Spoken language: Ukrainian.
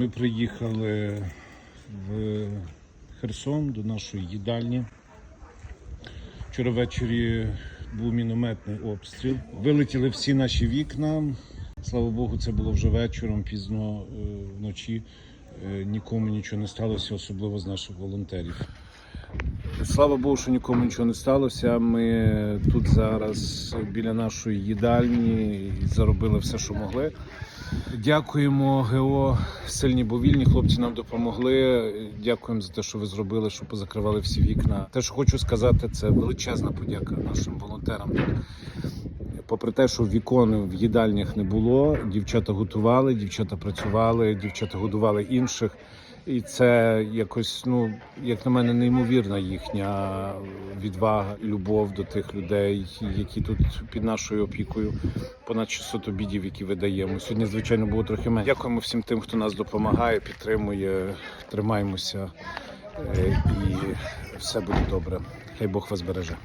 Ми приїхали в Херсон до нашої їдальні. Вчора ввечері був мінометний обстріл. Вилетіли всі наші вікна. Слава Богу, це було вже вечором, пізно е, вночі. Е, Нікому нічого не сталося, особливо з наших волонтерів. Слава Богу, що нікому нічого не сталося. Ми тут зараз біля нашої їдальні заробили все, що могли. Дякуємо ГО сильні бо вільні. Хлопці нам допомогли. Дякуємо за те, що ви зробили, що позакривали всі вікна. Те, що хочу сказати, це величезна подяка нашим волонтерам. Попри те, що вікон в їдальнях не було, дівчата готували, дівчата працювали, дівчата годували інших. І це якось, ну як на мене, неймовірна їхня відвага, любов до тих людей, які тут під нашою опікою. Понад 600 обідів, які видаємо. Сьогодні, звичайно, було трохи менше. Дякуємо всім тим, хто нас допомагає, підтримує. Тримаємося е, і все буде добре. Хай Бог вас береже.